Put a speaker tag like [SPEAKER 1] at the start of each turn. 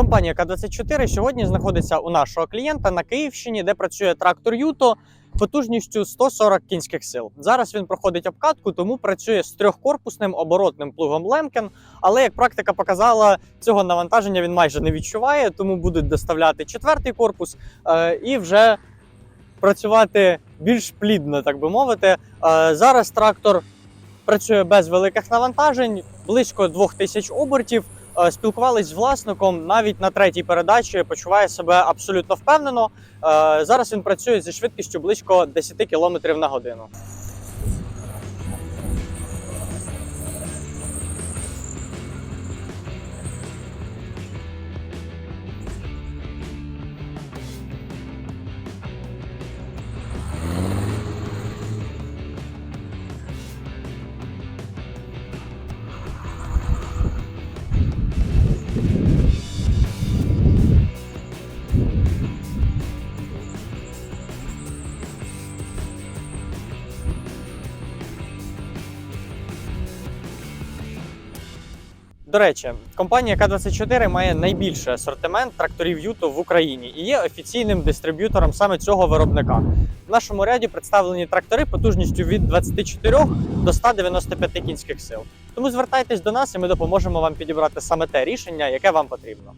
[SPEAKER 1] Компанія К24 сьогодні знаходиться у нашого клієнта на Київщині, де працює трактор Юто потужністю 140 кінських сил. Зараз він проходить обкатку, тому працює з трьохкорпусним оборотним плугом Лемкен. Але як практика показала, цього навантаження він майже не відчуває, тому будуть доставляти четвертий корпус е, і вже працювати більш плідно, так би мовити. Е, зараз трактор працює без великих навантажень, близько 2000 обертів. Е, Спілкувались з власником навіть на третій передачі, почуває себе абсолютно впевнено. Е, Зараз він працює зі швидкістю близько 10 км на годину. До речі, компанія К24 має найбільший асортимент тракторів Юто в Україні і є офіційним дистриб'ютором саме цього виробника. В нашому ряді представлені трактори потужністю від 24 до 195 кінських сил. Тому звертайтесь до нас, і ми допоможемо вам підібрати саме те рішення, яке вам потрібно.